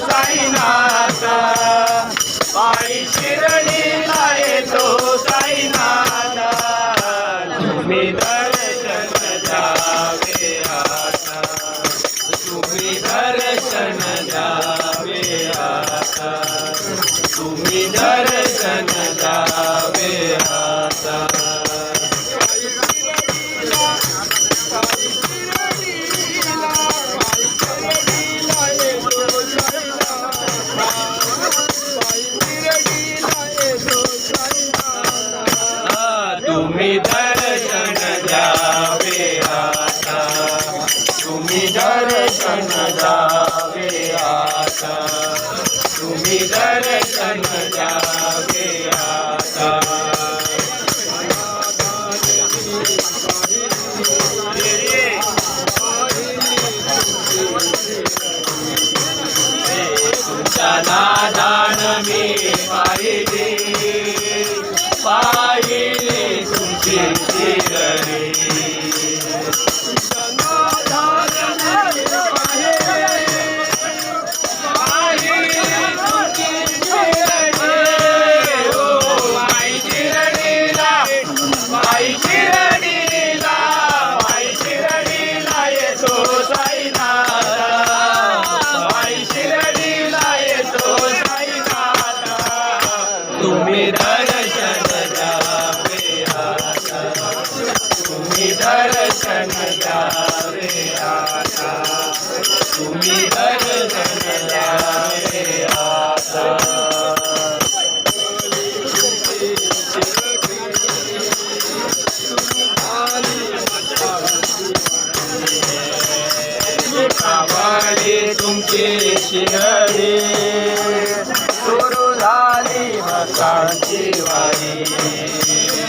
साईनाथ पायी शिरणीला येतो साईनाथ. दर्शन जावे आता तुम्ही दर्शन जावे आता तुमच्या दादान मी पाहिजे शिरडी. सुरू झाली मकांची वारी.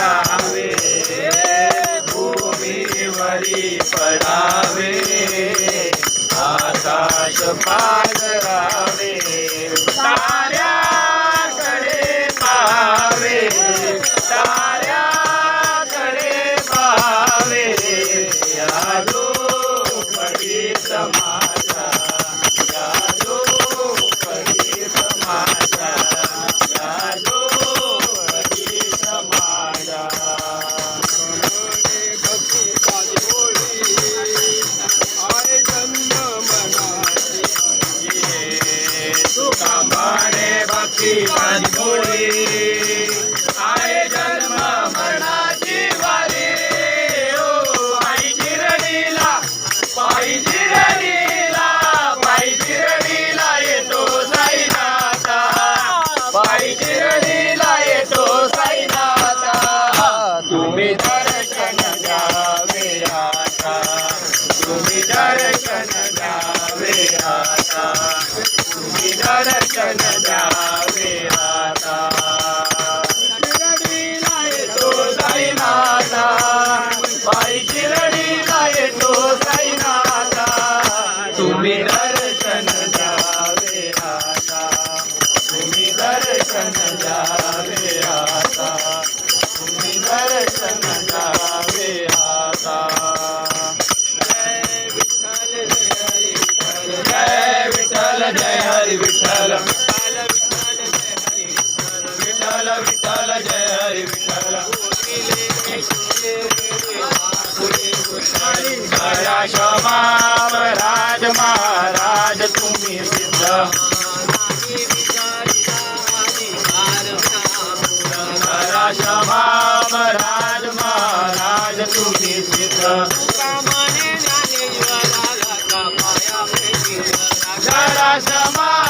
राहावे भूमीवरी पडावे. आकाश पाजरावे राज महाराज तुम्ही सिद्ध. राज महाराज तुम्ही सिद्ध. Shama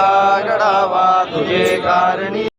सर्वदा तुझे कारणी